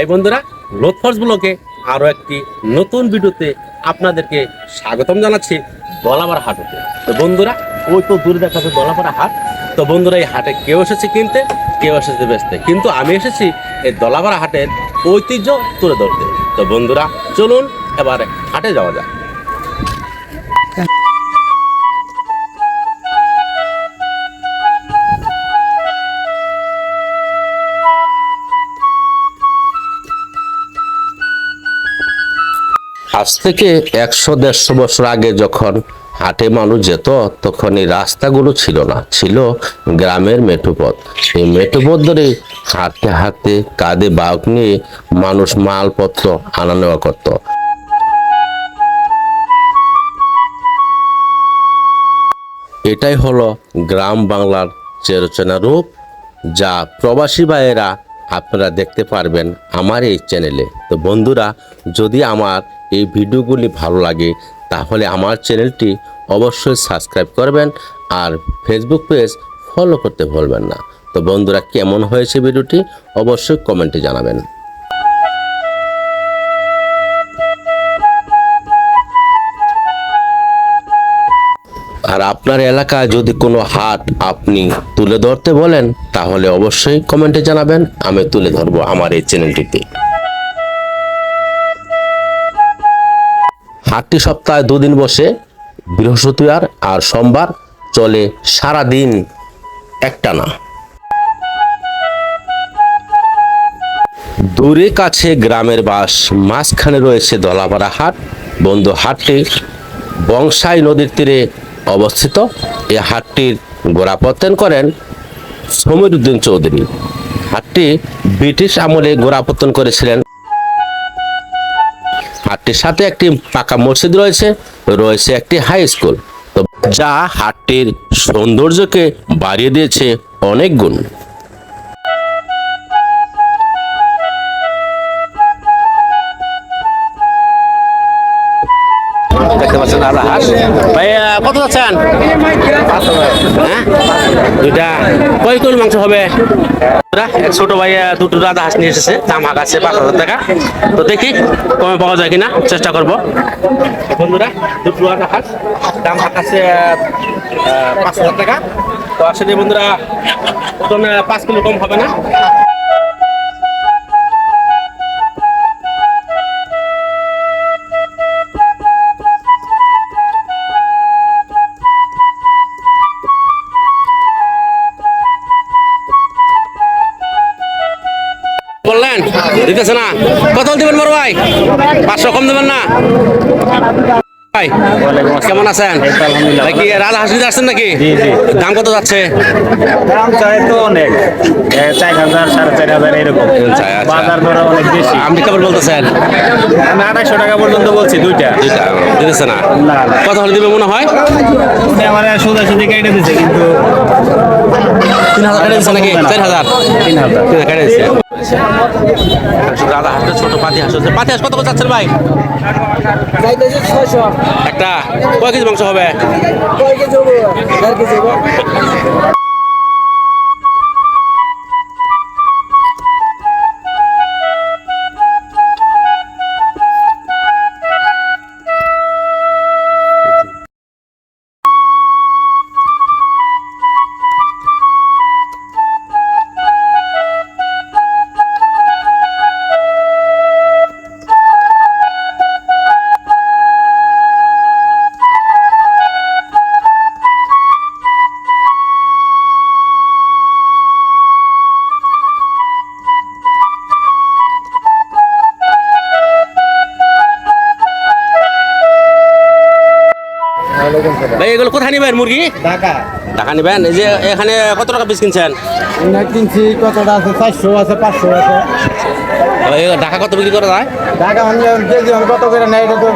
ভাই বন্ধুরা লোথফর্স ব্লকে আরও একটি নতুন ভিডিওতে আপনাদেরকে স্বাগতম জানাচ্ছি দলাপাড়া হাটতে তো বন্ধুরা, ওই তো দূরে দেখা যাচ্ছে দলাপাড়া হাট। তো বন্ধুরা, এই হাটে কেউ এসেছে কিনতে, কেউ এসেছে বেচতে। কিন্তু আমি এসেছি এই দলাপাড়া হাটের ঐতিহ্য তুলে ধরতে। তো বন্ধুরা, চলুন এবার হাটে যাওয়া যাক। আজ থেকে একশো, দেড়শো বছর আগে যখন হাটে মানুষ যেত, তখন এই রাস্তাগুলো ছিল না, ছিল গ্রামের মেঠোপথ। এই মেঠোপথ ধরে হাঁটতে হাঁটতে কাঁধে বাউক নিয়ে মানুষ মালপত্র আনা নেওয়া করত। এটাই হলো গ্রাম বাংলার চেরচেনা রূপ, যা প্রবাসী ভাইয়েরা আপনারা দেখতে পারবেন আমার এই চ্যানেলে। তো বন্ধুরা, যদি আমার এই ভিডিওগুলি ভালো লাগে, তাহলে আমার চ্যানেলটি অবশ্যই সাবস্ক্রাইব করবেন আর ফেসবুক পেজ ফলো করতে ভুলবেন না। তো বন্ধুরা, কেমন হয়েছে ভিডিওটি অবশ্যই কমেন্টে জানাবেন। আর আপনার এলাকায় যদি কোনো হাট আপনি তুলে ধরতে বলেন, তাহলে অবশ্যই কমেন্টে জানাবেন, আমি তুলে ধরবো আমার এই চ্যানেলটিতে। হাটটি সপ্তাহে দুদিন বসে বৃহস্পতিবার আর সোমবার চলে সারা দিন একটানা। দূরে কাছে গ্রামের বাস, মাঝখানে রয়েছে দলাপাড়া হাট। বন্ধু হাটটি বংশাই নদীর তীরে অবস্থিত। এই হাটটির গোড়াপত্তন করেন সমীরুদ্দিন চৌধুরী। হাটটি ব্রিটিশ আমলে গোড়াপত্তন করেছিলেন হাটটির সাথে একটি পাকা মসজিদ রয়েছে রয়েছে একটি হাই স্কুল যা হাটটির সৌন্দর্যকে বাড়িয়ে দিয়েছে অনেক গুণ। পাচ্ছেন রাজা হাঁস। ভাই কত যাচ্ছেন? দুইটা। কয় কোন মাংস হবে? এক ছোট ভাই দুটো রাজা হাঁস নিয়ে এসেছে। দাম হাঁকাচ্ছে পাঁচ হাজার টাকা। তো দেখি কমে পাওয়া যায় কিনা? চেষ্টা করব। বন্ধুরা দুটো রাজা হাঁস দাম আহ, পাঁচ হাজার টাকা। তো আসলে বন্ধুরা ওজন পাঁচ কিলো কম হবে না। দিতেছে না। কত দিবেন বড় ভাই? পাঁচশো কম দেবেন না। ভাই কেমন আছেন? রাজা আসছেন নাকি? দাম কত যাচ্ছে? দাম চাই তো অনেক। চার হাজার সাড়ে চার হাজার এরকম। বাজার দর অনেক বেশি। আপনি কেমন বলতেছেন? আমি আড়াইশো টাকা পর্যন্ত বলছি দুইটা। দুইটা দিতেছে না। কত হলে দিবে মনে হয়? আমার সোজা সুজি কেটে দিচ্ছে কিন্তু তিন হাজার কেটে দিচ্ছে নাকি? চার হাজার? তিন হাজার। তিন হাজার কেটে দিচ্ছে রাজা হাঁসটা ছোট পাতি হাঁস হচ্ছে পাতি হাঁস কত করে যাচ্ছেন ভাই? একটা কয় কেজি মাংস হবে। এগুলো কোথায় নিবেন মুরগি? ঢাকা। টাকা নিবেন? এই যে এখানে কত টাকা পিস কিনছেন? কিনছি কতটা আছে? চারশো আছে পাঁচশো আছে। ঢাকা কত বিক্রি করা যায়? ঢাকা মানে কেজি কত করে নেয়? এটা তো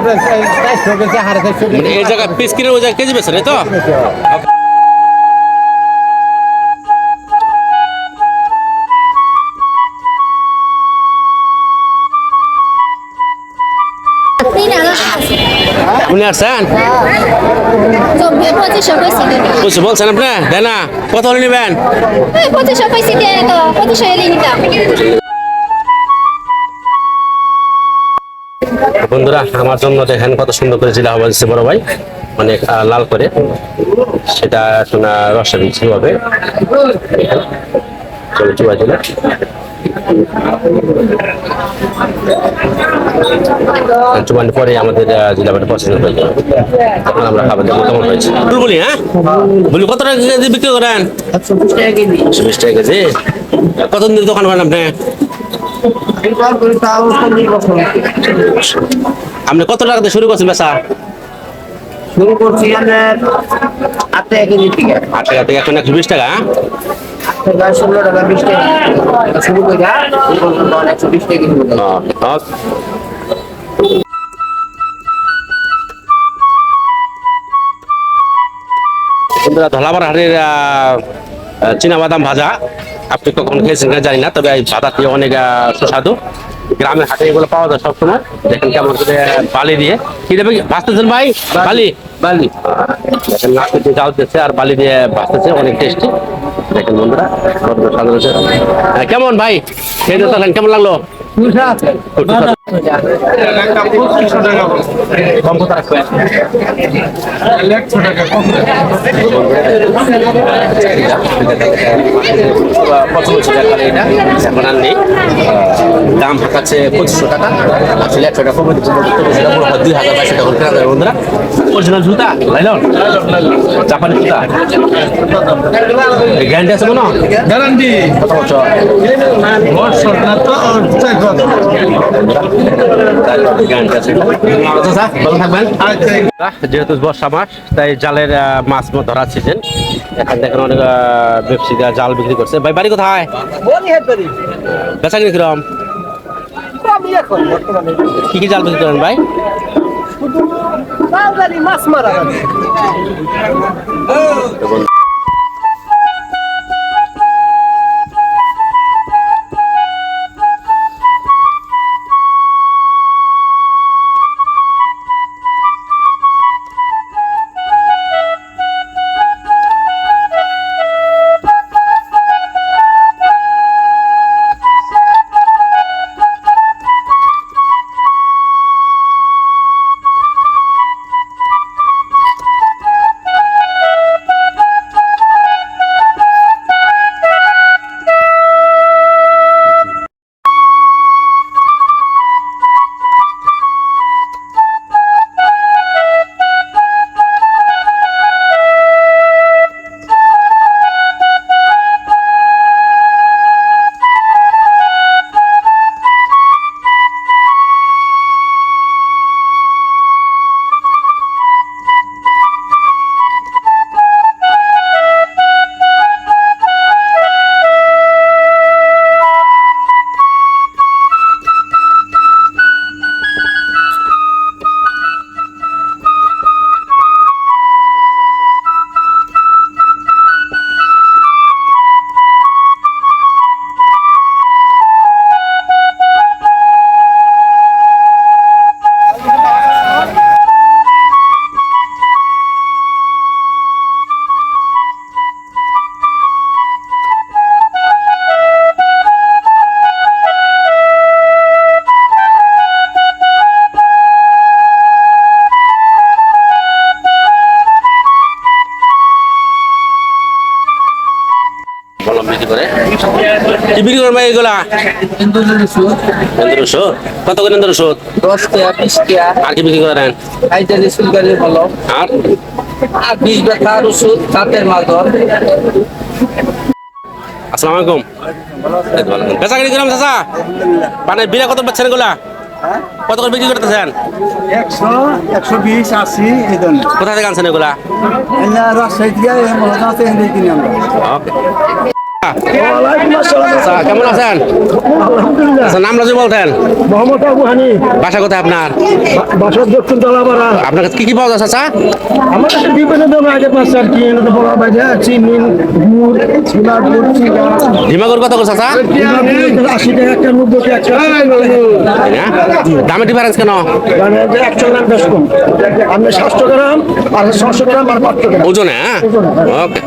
চারশো কেজি হারে চারশো মানে এই জায়গায় পিস কিনে ওই জায়গায় কেজি এই তো? আপনি আসছেন? চব্বিশ পঁচিশশো বলছেন আপনি? না কত হলে নেবেন? ওই পঁচিশশো পয়সা দিয়ে তো পঁচিশশো এলে নিতাম। বন্ধুরা আমার জন্য দেখেন কত সুন্দর করে জিলা হওয়া বড় ভাই। অনেক লাল করে। সেটা শোনা রসা দিচ্ছি হবে চলো চুয়া চলে পরে আমাদের জিলাপিটা পছন্দ হয়ে যাবে তখন আমরা খাবার দেবো কেমন হয়েছে? বলি হ্যাঁ? বলি কত টাকা কেজি বিক্রি করেন? একশো বিশ টাকা কেজি। কতদিন দোকান করেন আপনি? আপনি কত টাকা দিয়ে শুরু করছেন বেচা? শুরু করছি আট টাকা কেজি থেকে। আট টাকা থেকে এখন একশো বিশ টাকা হ্যাঁ? টাকা ধলাবার হাটের বাদাম ভাজা। আপনি কখন খেয়েছেন জানি না, তবে এই ভাজাটি অনেক সুস্বাদু। গ্রামের হাটে এগুলো পাওয়া যায় সবসময়। দেখেন কেমন করে বালি দিয়ে। কি দেবে ভাজতেছেন ভাই? বালি? বালি। দেখেন জাল দিচ্ছে আর বালি দিয়ে বাঁচতেছে, অনেক টেস্টি দেখেন বন্ধুরা কেমন ভাই? খেয়ে দেখেন কেমন লাগল? ছিল একবারে এটা এখন আর নেই দাম হাঁকাচ্ছে পঁচিশশো টাকা আসলে একশো টাকা কমে দিচ্ছে দুই হাজার বাইশশো টাকা করে কেনা বন্ধুরা অরিজিনাল জুতা? লাইলন জাপানি জুতা গ্যারান্টি আছে কোনো গ্যারান্টি কত বছর যেহেতু বর্ষা মাস, তাই জালের মাছ মাছ ধরার সিজন এখান দেখেন অনেক ব্যবসায়ীরা জাল বিক্রি করছে। ভাই, বাড়ি কোথায়? বেচা কিনি কিরম কি কি জাল বিক্রি করেন ভাই? বললাম বিক্রি ভাই এগুলা ওষুধ? কত করে ওষুধ? দশ টাকা বিশ টাকা। আর কি বিক্রি করেন? আর? আর বিষ ব্যথার ওষুধ দাঁতের মাদর আসসালামু আলাইকুম। বেচা কিনি কিরম চাচা। মানে বিরা কত বেচছেন এগুলা? কত করে বিক্রি করতেছেন? একশো একশো বিশ আশি এই ধরনের। কোথা থেকে আনছেন এগুলা? রাজশাহী থেকে আছে আচ্ছা, কেমন আছেন? আচ্ছা, নাম রাজু বলতেন। মোহাম্মদ আবু হানি। বাসা কোথায় আপনার? বাসর দক্ষিণ তলাপাড়া আপনার কাছে কি কি পাওয়া যায় চাচা আমার কাছে বিভিন্ন ধরনের আগে পাঁচ আর কি। বলা চিনি গুড় ছোলা গুড় কত করে চাচা? আশি টাকা একটা নব্বই টাকা একটা। দামের ডিফারেন্স কেন? মানে একশো গ্রাম বেশ কম। আপনি সাতশো গ্রাম আর ছশো গ্রাম আর পাঁচশো গ্রাম। ওজনে হ্যাঁ? ওকে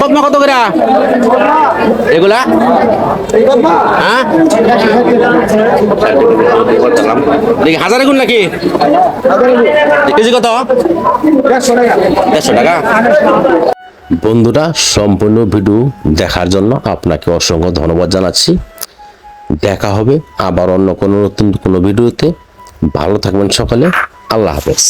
কদমা কত করে? এগুলা? হ্যাঁ? হাজারে গুণ নাকি? কেজি কত? দেড়শো টাকা। বন্ধুরা, সম্পূর্ণ ভিডিও দেখার জন্য আপনাকে অসংখ্য ধন্যবাদ জানাচ্ছি। দেখা হবে আবার অন্য কোনো নতুন কোনো ভিডিওতে। ভালো থাকবেন সকালে। আল্লাহ হাফেজ।